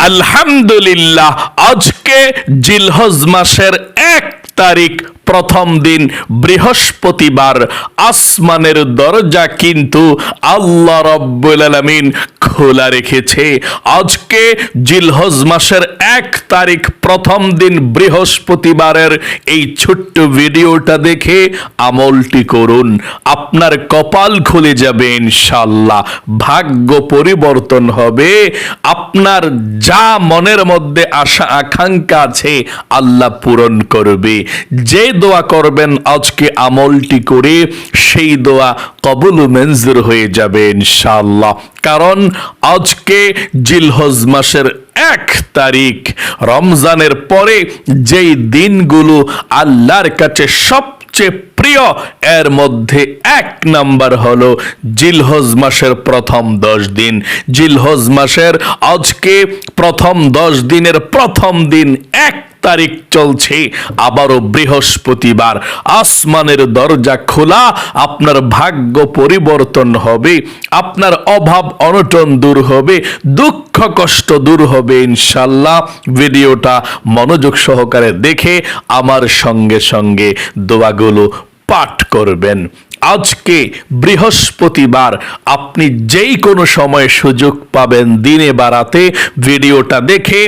আলহামদুলিল্লাহ আজকে জিলহজ মাসের এক তারিখ প্রথম দিন বৃহস্পতিবার আসমানের দরজা কিন্তু আল্লাহ রব্বুল আলামিন খোলা রেখেছে। আজকে জিলহজ মাসের এক তারিখ প্রথম দিন বৃহস্পতিবারের এই ছোট্ট ভিডিওটা দেখে আমলটি করুন। আপনার কপাল খুলে যাবে ইনশাল্লাহ ভাগ্য পরিবর্তন হবে। আপনার যা মনের মধ্যে আশা, আকাঙ্ক্ষা আছে, আল্লাহ পূরণ করবে। যে দোয়া করবেন, আজকে আমলটি করে সেই দোয়া কবুল মঞ্জুর হয়ে যাবে ইনশাআল্লাহ। কারণ আজকে জিলহজ মাসের এক তারিখ, রমজানের পরে যেই দিনগুলো আল্লাহর কাছে সবচেয়ে প্রিয়, এর মধ্যে এক নাম্বার হলো জিলহজ মাসের প্রথম দশ দিন। জিলহজ মাসের আজকে প্রথম দশ দিনের প্রথম দিন এক তারিখ চলছে। আবারও বৃহস্পতিবার। আসমানের দরজা খোলা, আপনার ভাগ্য পরিবর্তন হবে, আপনার অভাব অনটন দূর হবে, দুঃখ কষ্ট দূর হবে ইনশাল্লাহ ভিডিওটা মনোযোগ সহকারে দেখে আমার সঙ্গে সঙ্গে দোয়াগুলো পাঠ করবেন। আজকে বৃহস্পতিবার, আপনি যেই কোনো সময় সুযোগ পাবেন দিনে বা রাতে ভিডিওটা দেখে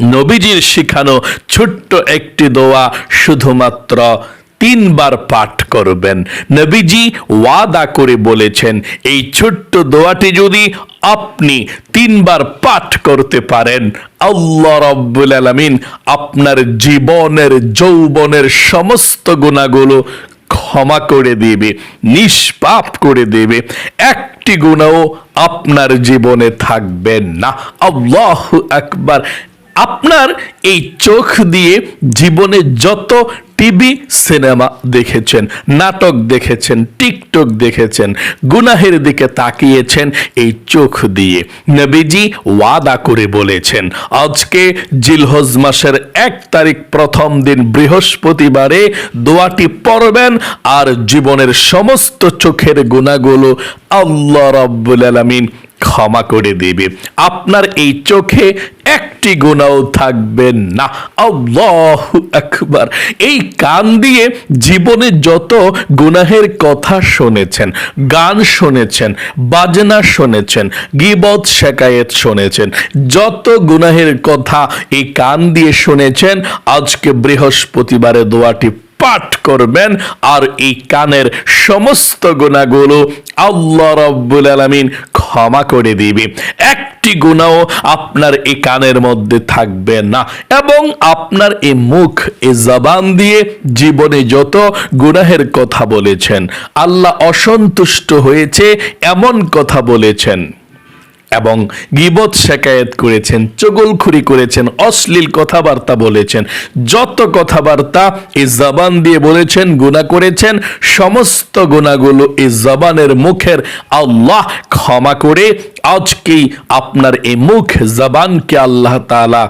নবীজির শিখানো ছোট্ট একটি দোয়া শুধুমাত্র তিনবার পাঠ করবেন। নবীজি ওয়াদা করে বলেছেন, এই ছোট্ট দোয়াটি যদি আপনি তিনবার পাঠ করতে পারেন, আল্লাহ রব্বুল আলামিন আপনার জীবনের, যৌবনের সমস্ত গুণাগুলো ক্ষমা করে দেবে, নিষ্পাপ করে দেবে। একটি গুণাও আপনার জীবনে থাকবে না। আল্লাহ আকবার। আপনার এই চোখ দিয়ে জীবনে যত টিভি, সিনেমা দেখেছেন, নাটক দেখেছেন, টিকটক দেখেছেন, গুনাহের দিকে তাকিয়েছেন, এই চোখ দিয়ে নবীজি ওয়াদা করে বলেছেন, আজকে জিলহজ মাসের এক তারিখ প্রথম দিন বৃহস্পতিবারে দোয়াটি পড়বেন আর জীবনের সমস্ত চোখের গুণাগুলো আল্লাহ রাব্বুল আলামিন ক্ষমা করে দেবে। আপনার এই চোখে একটি গুণাও থাকবে না। আল্লাহ আকবার। এই কান দিয়ে জীবনে যত গুনাহের কথা শুনেছেন, গান শুনেছেন, বাজনা শুনেছেন, গিবত, শেকায়েত শুনেছেন, যত গুনাহের কথা এই কান দিয়ে শুনেছেন, আজকে বৃহস্পতিবারে দোয়াটি পাঠ করবেন আর এই কানের সমস্ত গুণাগুলো আল্লাহ রব্বুল আলামিন ক্ষমা করে দিবে। একটি গুণাও আপনার এই কানের মধ্যে থাকবে না এবং আপনার এই মুখ, এই জবান দিয়ে জীবনে যত গুনাহের কথা বলেছেন, আল্লাহ অসন্তুষ্ট হয়েছে এমন কথা বলেছেন। এবং গিবত শেকায়েত করেছেন, চগলখুরি করেছেন, অশ্লীল কথাবার্তা বলেছেন, যত কথাবার্তা এই জবান দিয়ে বলেছেন গুণা করেছেন, সমস্ত গুণাগুলো এই জবানের মুখের আল্লাহ ক্ষমা করে আজকেই আপনার এই মুখ জবানকে আল্লাহ তাআলা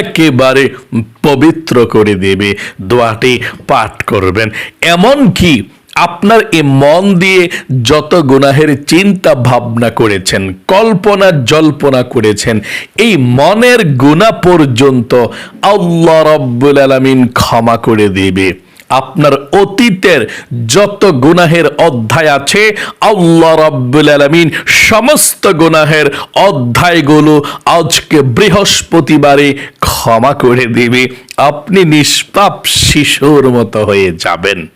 একেবারে পবিত্র করে দেবে, দোয়াটি পাঠ করবেন। এমন কি আপনার এ মন দিয়ে যত গুনাহের চিন্তা ভাবনা করেছেন, কল্পনা জল্পনা করেছেন, এই মনের গুণা পর্যন্ত আল্লাহ রব্বুল আলামিন ক্ষমা করে দেবে। আপনার অতীতের যত গুনাহের অধ্যায় আছে, আল্লাহ রাব্বুল আলামিন সমস্ত গুনাহের অধ্যায়গুলো আজকে বৃহস্পতিবারে ক্ষমা করে দেবে। আপনি নিষ্পাপ শিশুর মতো হয়ে যাবেন।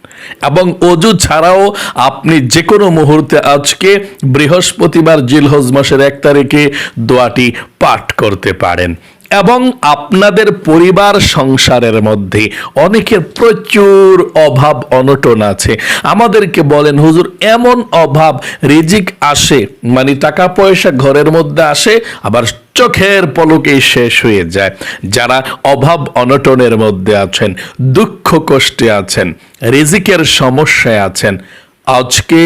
এবং অজু ছাড়াও আপনি যে কোনো মুহূর্তে আজকে বৃহস্পতিবার জিলহজ মাসের এক তারিখে দোয়াটি পাঠ করতে পারেন। এবং আপনাদের পরিবার সংসারের মধ্যে অনেকের প্রচুর অভাব অনটন আছে। আমাদেরকে বলেন, হুজুর, এমন অভাব রিজিক আসে? মানে টাকা পয়সা ঘরের মধ্যে আসে, আবার চোখের পলকেই শেষ হয়ে যায়। যারা অভাব অনটনের মধ্যে আছেন, দুঃখ কষ্টে আছেন, রিজিকের সমস্যায় আছেন, আজকে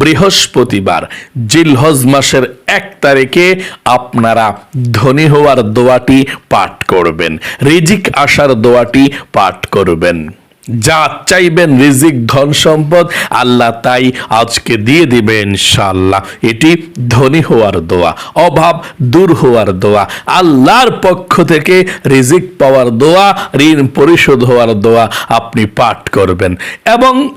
বৃহস্পতিবার, জিলহজ মাসের এক তারিখে আপনারা ধনী হওয়ার দোয়াটি পাঠ করবেন। রিজিক আসার দোয়াটি পাঠ করবেন। যা চাইবেন রিজিক, ধন সম্পদ, আল্লাহ তাই আজকে দিয়ে দিবে ইনশাআল্লাহ। এটি ধনী হওয়ার দোয়া, অভাব দূর হওয়ার দোয়া, আল্লাহর পক্ষ থেকে রিজিক পাওয়ার দোয়া, ঋণ পরিশোধ হওয়ার দোয়া আপনি পাঠ করবেন। এবং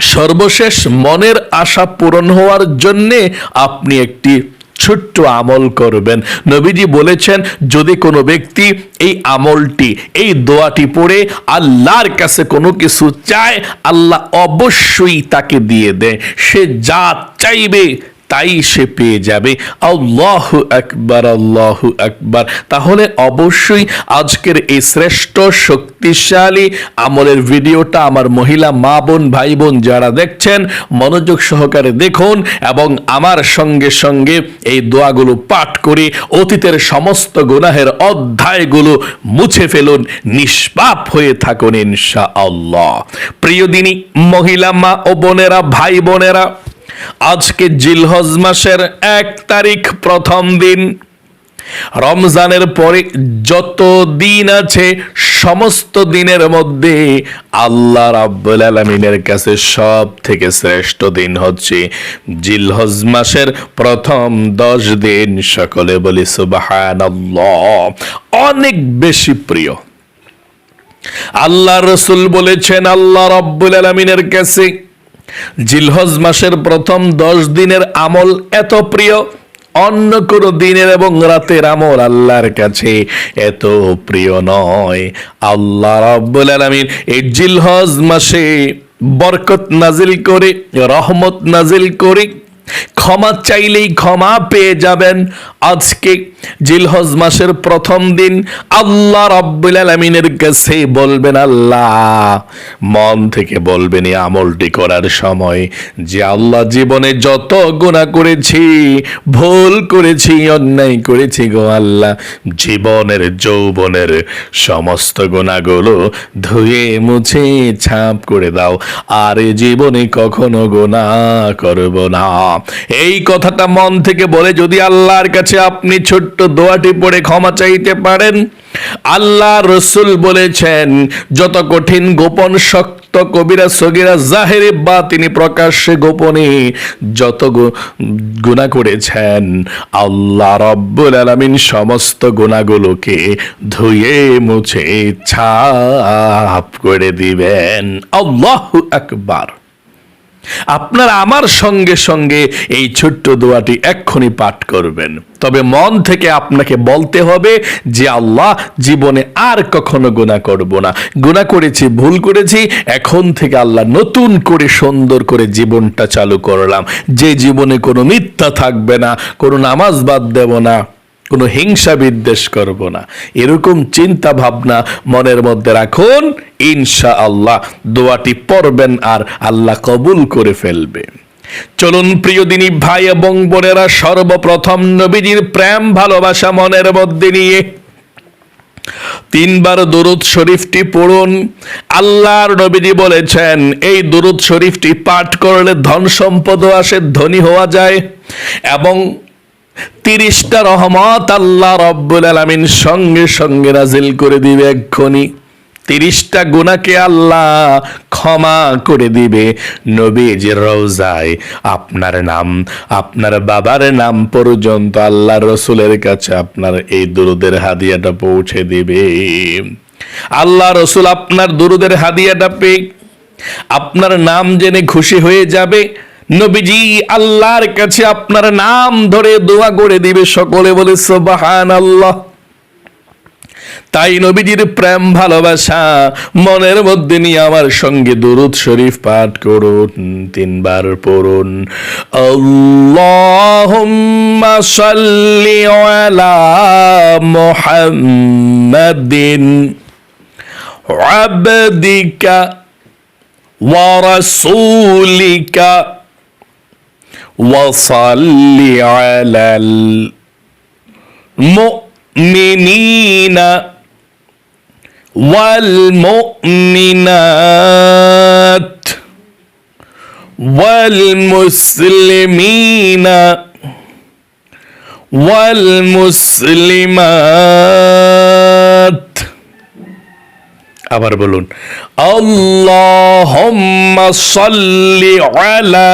সর্বশেষ মনের আশা পূরণ হওয়ার জন্যে আপনি একটি ছোট্ট আমল করবেন। নবীজি বলেছেন, যদি কোনো ব্যক্তি এই আমলটি, এই দোয়াটি পড়ে আল্লাহর কাছে কোনো কিছু চায়, আল্লাহ অবশ্যই তাকে দিয়ে দেয়। সে যা চাইবে তাই সে পেয়ে যাবে। আল্লাহ আকবার আল্লাহ আকবার। তাহলে অবশ্যই আজকের এই শ্রেষ্ঠ শক্তিশালী আমলের ভিডিওটা আমার মহিলা মা বোন, ভাই বোন যারা দেখছেন, মনোযোগ সহকারে দেখুন এবং আমার সঙ্গে সঙ্গে এই দোয়াগুলো পাঠ করে অতীতের সমস্ত গুনাহের অধ্যায়গুলো মুছে ফেলুন, নিষ্পাপ হয়ে থাকুন ইনশা আল্লাহ প্রিয় দিনী মহিলা মা ও বোনেরা, ভাই বোনেরা আজকে জিলহজ মাসের এক তারিখ প্রথম দিন। রমজানের পরে যত দিন আছে, সমস্ত দিনের মধ্যে আল্লাহ রাব্বুল আলামিনের কাছে সব থেকে শ্রেষ্ঠ দিন হচ্ছে জিলহজ মাসের প্রথম দশ দিন। সকলে বলি সুবহানাল্লাহ, অনেক বেশি প্রিয়। আল্লাহ রসুল বলেছেন, আল্লাহ রাব্বুল আলামিনের কাছে জিলহজ মাসের প্রথম দশ দিনের আমল এত প্রিয়, অন্য কোন দিনের এবং রাতের আমল আল্লাহর কাছে এত প্রিয় নয়। আল্লাহ রাব্বুল আলামিন এই জিলহজ মাসে বরকত নাজিল করে, রহমত নাজিল করে ক্ষমা চাইলেই ক্ষমা পেয়ে যাবেন। আজকে জিলহজ মাসের প্রথম দিন আল্লাহ রাব্বুল আলামিনের কাছে বলবেন, আল্লাহ, মন থেকে বলবেন এই আমলটি করার সময় যে আল্লাহ জীবনে যত গুনাহ করেছি, ভুল করেছি, অন্যায় করেছি গো আল্লাহ, জীবনের, যৌবনের সমস্ত গুণাগুলো ধুয়ে, মুছে, ছাপ করে দাও। আর জীবনে কখনো গোনা করব না। এই কথাটা মন থেকে বলে যদি আল্লাহর কাছে আপনি ছোট্ট দোয়াটি পড়ে ক্ষমা চাইতে পারেন। আল্লাহ রসুল বলেছেন, যত কঠিন গোপন শক্ত কবিরা সগিরা জাহেরে বা তিনি প্রকাশ্যে গোপনে যত গু- গুনাহ করেছেন, আল্লাহ রব্বুল আলামিন সমস্ত গুণাগুলোকে ধুয়ে, মুছে, ছাপ করে দিবেন। আল্লাহু আকবার। আপনার আমার সঙ্গে সঙ্গে এই ছোট্ট দোয়াটি এক্ষুনি পাঠ করবেন। তবে মন থেকে আপনাকে বলতে হবে যে আল্লাহ জীবনে আর কখনো গুণা করব না। গুণা করেছি, ভুল করেছি, এখন থেকে আল্লাহ নতুন করে সুন্দর করে জীবনটা চালু করলাম। যে জীবনে কোনো মিথ্যা থাকবে না, কোনো নামাজ বাদ দেব না। কোনো হিংসা বিদ্বেষ করব না। এরকম চিন্তা ভাবনা মনের মধ্যে রাখুন ইনশা আল্লাহ দোয়াটি পড়বেন আর আল্লাহ কবুল করে ফেলবে। চলুন প্রিয় দিনী ভাই এবং বোনেরা, সর্বপ্রথম নবীজির প্রেম, ভালোবাসা মনের মধ্যে নিয়ে তিনবার দরুদ শরীফটি পড়ুন। আল্লাহর নবীজি বলেছেন, এই দরুদ শরীফটি পাঠ করলে ধন সম্পদও আসে, ধনী হওয়া যায় এবং তিরিশটা রহমত আল্লাহ রব্বুল আলামিন সঙ্গে সঙ্গে নাজিল করে দিবে এক্ষুনি। তিরিশটা গুণাকে আল্লাহ ক্ষমা করে দিবে। নবীজির রওজায় আপনার নাম, আপনার বাবার নাম পর্যন্ত আল্লাহ রসুলের কাছে আপনার এই দুরুদের হাদিয়াটা পৌঁছে দিবে। আল্লাহ রসুল আপনার দুরুদের হাদিয়াটা পেয়ে আপনার নাম জেনে খুশি হয়ে যাবে। নবীজি আল্লাহর কাছে আপনার নাম ধরে দোয়া করে দিবে সকলে বলে সোবাহান আল্লাহ তাই নবীজির প্রেম, ভালোবাসা মনের মধ্যে নিয়ে আমার সঙ্গে দুরুদ শরীফ পাঠ করুন, তিনবার পড়ুন। আল্লাহুম্মা সাল্লি আলা মুহাম্মাদিন আবদিকা ওয়া وصل على المؤمنين والمؤمنات والمسلمين والمسلمات আবার বলুন আল্লাহুম্মা সাল্লি আলা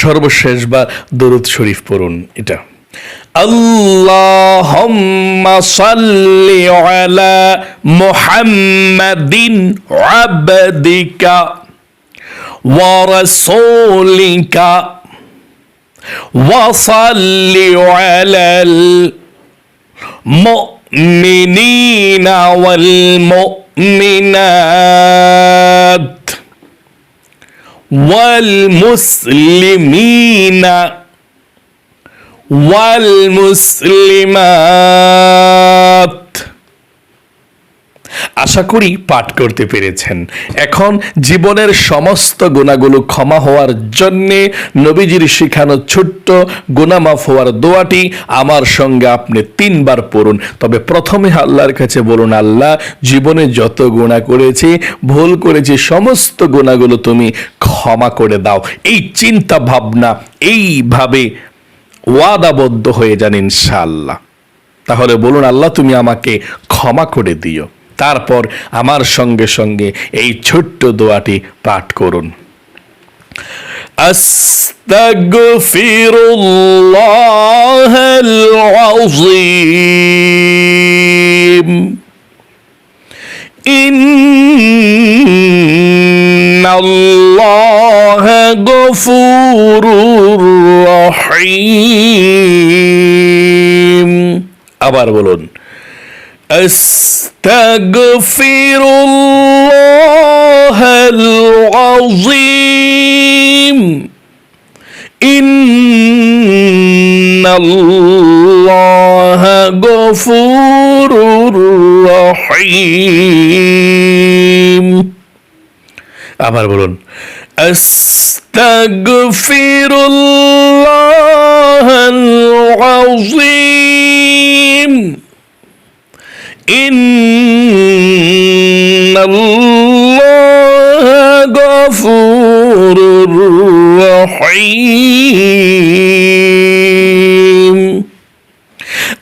সর্বশেষবার দরুদ শরীফ পড়ুন এটা اللهم صل على محمد عبدك ورسولك وصل على المؤمنين والمؤمنات والمسلمين والمسلمات. আশা করি পাঠ করতে পেরেছেন। এখন জীবনের সমস্ত গুণাগুলো ক্ষমা হওয়ার জন্যে নবীজির শিখানো ছোট্ট গুণামাফ হওয়ার দোয়াটি আমার সঙ্গে আপনি তিনবার পড়ুন। তবে প্রথমে আল্লাহর কাছে বলুন, আল্লাহ, জীবনে যত গুণা করেছি, ভুল করেছি, সমস্ত গুণাগুলো তুমি ক্ষমা করে দাও। এই চিন্তা ভাবনা এইভাবে ওয়াদাবদ্ধ হয়ে যান ইনশাআল্লাহ। তাহলে বলুন, আল্লাহ, তুমি আমাকে ক্ষমা করে দিও। তারপর আমার সঙ্গে সঙ্গে এই ছোট্ট দোয়াটি পাঠ করুন أستغفر الله العظيم إن الله غفور رحيم আবার বলুন أستغفر الله العظيم إن الله غفور رحيم আবার বলুন أستغفر الله العظيم إن الله غفور رحيم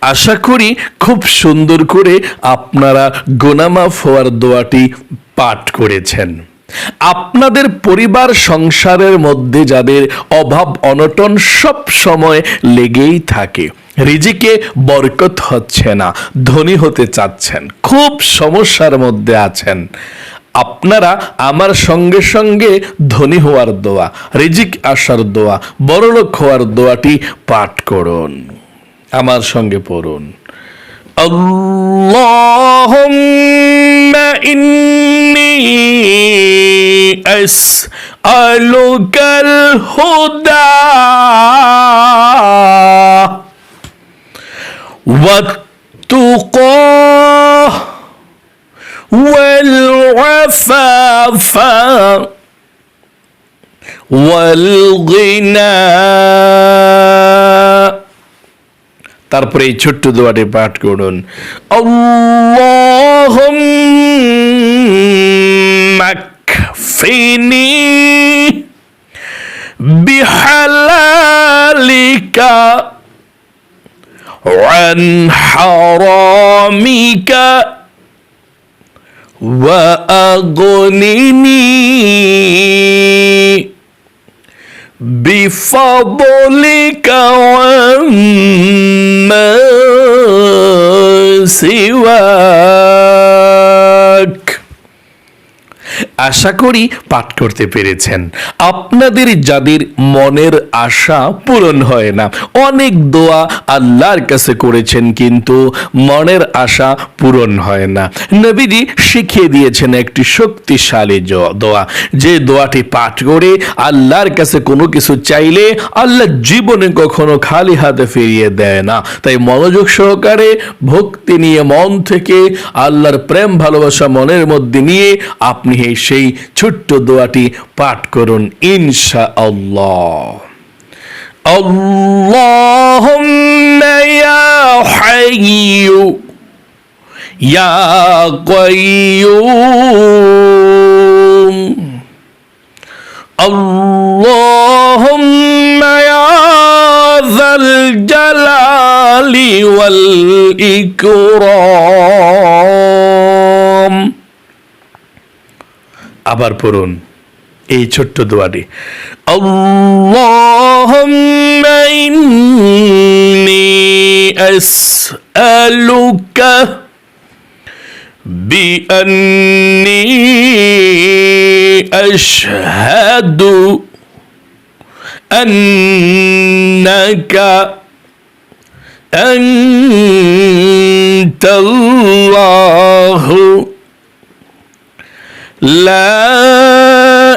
আশা করি খুব সুন্দর করে আপনারা গোনামাফ হওয়ার দোয়াটি পাঠ করেছেন আপনাদের পরিবার সংসারের মধ্যে যাদের অভাব অনটন সব সময় লেগেই থাকে রিজিকে বরকত হচ্ছে না ধনী হতে চাচ্ছেন খুব সমস্যার মধ্যে আছেন আপনারা আমার সঙ্গে সঙ্গে ধনী হওয়ার দোয়া রিজিক আসার দোয়া বড়লোক হওয়ার দোয়াটি পাঠ করুন আমার সঙ্গে পড়ুন اللهم إني أسألك الهدى والعفاف والغنى তারপরে এই ছোট্ট দোয়াটি পাঠ করুন আল্লাহুম্মা কফিনি বিহালালিকা عن حرامك وأغنني بفضلك عما سواك. আশা করি পাঠ করতে পেরেছেন। আপনাদের যাদের মনের আশা পূরণ হয় না, অনেক দোয়া আল্লাহর কাছে করেছেন কিন্তু মনের আশা পূরণ হয় না। নবীজি শিখিয়ে দিয়েছেন একটি শক্তিশালী দোয়া। যে দোয়াটি পাঠ করে আল্লাহর কাছে কোনো কিছু চাইলে আল্লাহ জীবনে কখনো খালি হাতে ফিরিয়ে দেয় না। তাই মনোযোগ সহকারে, ভক্তি নিয়ে মন থেকে আল্লাহর প্রেম, ভালোবাসা মনের মধ্যে নিয়ে আপনি এই সেই ছোট্ট দোয়াটি পাঠ করুন ইনশা আল্লাহ اللهم يا حي يا قيوم اللهم يا ذا الجلال والإكرام আবার পড়ুন এই ছোট্ট দোয়াটি আল্লাহুম্মা ইন্নী আসআলুকা بأني أشهد أنك أنت الله لا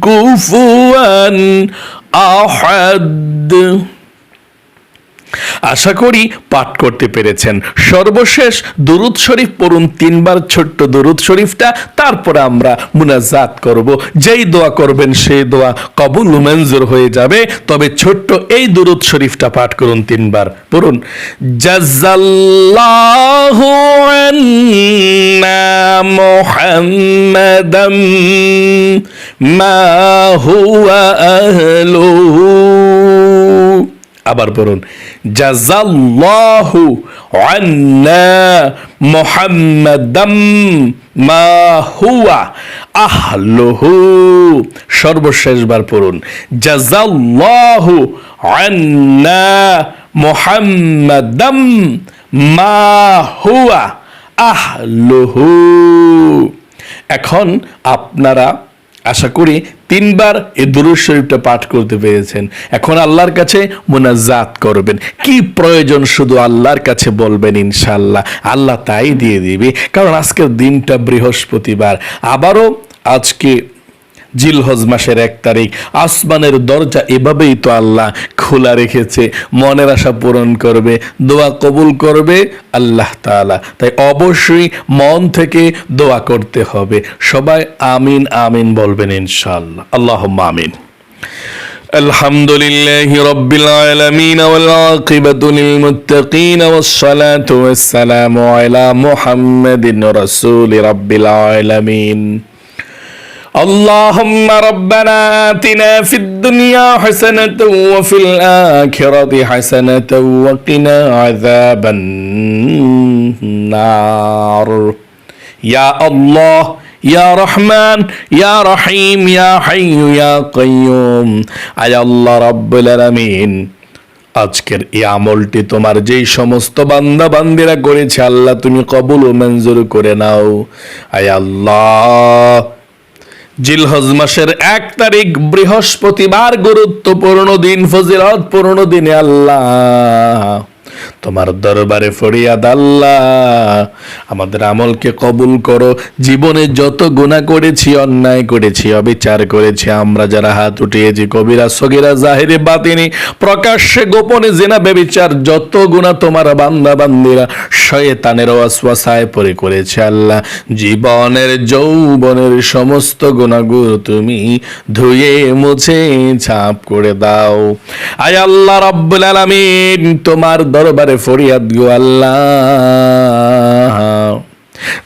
কুফুয়ান আহাদ। আশা করি পাঠ করতে পেরেছেন। সর্বশেষ দুরুদ শরীফ পড়ুন, তিনবার ছোট্ট দুরুদ শরীফটা। তারপরে আমরা মুনাজাত করব। যেই দোয়া করবেন সেই দোয়া কবুল মঞ্জুর হয়ে যাবে। তবে ছোট্ট এই দুরুদ শরীফটা পাঠ করুন তিনবার। পড়ুন জাজাল্লাহু আন্না মুহাম্মাদাম আবার পড়ুন জাজাল্লাহু আন্না মুহাম্মাদাম মা হুয়া আহলুহু। সর্বশেষবার পড়ুন জাজাল্লাহু আন্না মুহাম্মাদাম মা হুয়া আহলুহু। এখন আপনারা আশা করি তিনবার এই দুরুদ শরীফটা পাঠ করতে পেরেছেন। এখন আল্লাহর কাছে মোনাজাত করবেন। কি প্রয়োজন শুধু আল্লাহর কাছে বলবেন ইনশাল্লাহ আল্লাহ তাই দিয়ে দিবে। কারণ আজকের দিনটা বৃহস্পতিবার। আবারও আজকে জিলহজ মাসের এক তারিখ আসমানের দরজা এভাবেই তো আল্লাহ খোলা রেখেছে মনের আশা পূরণ করবে দোয়া কবুল করবে আল্লাহ তাআলা তাই অবশ্যই মন থেকে দোয়া করতে হবে সবাই আমিন আমিন বলবেন ইনশাআল্লাহ আল্লাহ আমিন الحمد لله رب العالمين والعاقبة للمتقين والصلاة والسلام على محمد رسول رب العالمين اللهم ربنا آتنا في الدنيا حسنة وفي الآخرة حسنة وقنا عذاب النار يا الله يا رحمن يا رحيم يا حي يا قيوم আয় আল্লাহ রব্বুল আলামিন আজকের এই আমলটি তোমার যেই সমস্ত বান্দা বান্দিরা করেছে আল্লাহ তুমি কবুল ও মঞ্জুর করে নাও আয় আল্লাহ জিলহজ মাসের এক তারিখ বৃহস্পতিবার গুরুত্বপূর্ণ দিন ফজিলতপূর্ণ দিনে আল্লাহ। তোমার দরবারে ফরিয়াদ আল্লাহ। আমাদের আমলকে কবুল করো। জীবনে যত গুণা করেছি, অন্যায় করেছি, অবিচার করেছি, আমরা যারা হাত উঠিয়েছি, কবিরা, সগিরা, জাহিরে, বাতিনি, প্রকাশ্যে, গোপনে, জেনা, বেবিচার, যত গুণা তোমার বান্দা বান্দিরা শয়তানের ওয়াসওয়াসায় পরে করেছে আল্লাহ। জীবনের, যৌবনের সমস্ত গুণাগুলো তুমি ধুয়ে, মুছে, ছাপ করে দাও। আয় আল্লাহ রাব্বুল আলামিন, তোমার দরবারে ফরিয়াদ, গো আল্লাহ!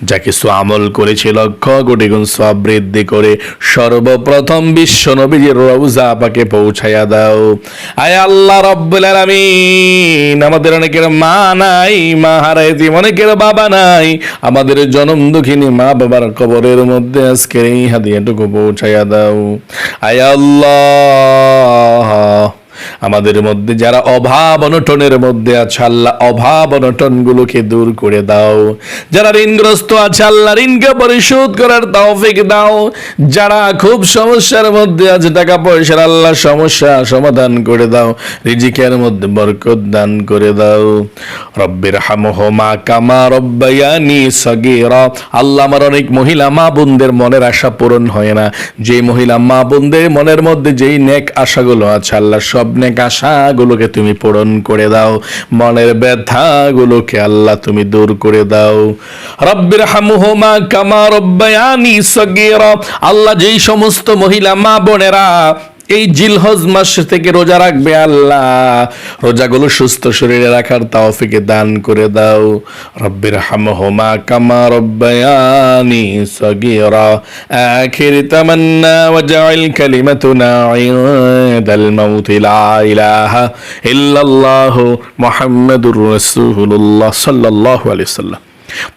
যা কিছু আমল করেছে লক্ষ কোটি গুণ সব করে সর্বপ্রথম বিশ্ব নবীজির রওজা পাকে পৌঁছাইয়া দাও। আয় আল্লাহ রব্বুল আলামিন, আমাদের অনেকের মা নাই মা হারাইছি অনেকের বাবা নাই। আমাদের জনম দুঃখিনী মা বাবার কবরের মধ্যে আজকের এই হাদিয়াটুকু পৌঁছাইয়া দাও। আয় আল্লাহ! আমাদের মধ্যে যারা অভাব অনটনের মধ্যে আছে, আল্লাহ অভাব অনটন গুলোকে দূর করে দাও। যারা ঋণগ্রস্ত আছে, আল্লাহ ঋণকে পরিশোধ করার তৌফিক দাও। যারা খুব সমস্যার মধ্যে আছে, টাকা পয়সার আল্লাহ সমস্যা সমাধান করে দাও। রিজিকের মধ্যে বরকত দান করে দাও। রব্বির হামহমা কামা রব্বায়ানি সগীরা। আল্লাহ আমার অনেক মহিলা, মা বোনদের মনের আশা পূরণ হয় না। যে মহিলা মা বোনদের মনের মধ্যে যেই নেক আশাগুলো আছে, আল্লাহ সব নেক আশাগুলোকে তুমি পূরণ করে দাও। মনের ব্যথাগুলোকে আল্লাহ তুমি দূর করে দাও। রব্বির হামুহমা কামা রব্বায়ানি সগীরা। আল্লাহ যেই সমস্ত মহিলা মা বোনেরা এই জিলহজ মাস থেকে রোজা রাখবে আল্লাহ। রোজাগুলো সুস্থ শরীরে রাখার তাওফিকে দান করে দাও। রব্বির হামহুমা কামা রব্বায়ানি সগীরা। আখির তামান্না ওয়াজআল কালিমাতুনা ইনদাল মাউত লা ইলাহা ইল্লাল্লাহ মুহাম্মাদুর রাসূলুল্লাহ সাল্লাল্লাহু আলাইহি সাল্লাম।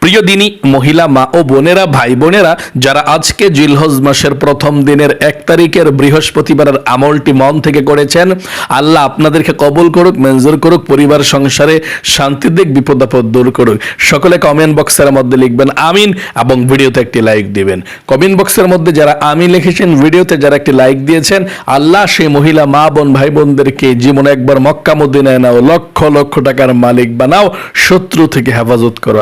প্রিয় দিনী, মহিলা মা ও বোনেরা, ভাই বোনেরা, যারা আজকে জিলহজ মাসের প্রথম দিনের এক তারিখের বৃহস্পতিবারের আমলটি মন থেকে করেছেন, আল্লাহ আপনাদেরকে কবুল করুক, মঞ্জুর করুক, পরিবার, সংসারে শান্তি দিক বিপদ আপদ দূর করুক। সকলে কমেন্ট বক্সের মধ্যে লিখবেন, আমিন, এবং ভিডিওতে একটি লাইক দিবেন। কমেন্ট বক্সের মধ্যে যারা আমি লিখেছেন, ভিডিওতে যারা একটি লাইক দিয়েছেন, আল্লাহ সেই মহিলা মা বোন, ভাই বোনদেরকে জীবনে একবার মক্কা মদিনায় নাও, লক্ষ লক্ষ টাকার মালিক বানাও, শত্রু থেকে হেফাজত করো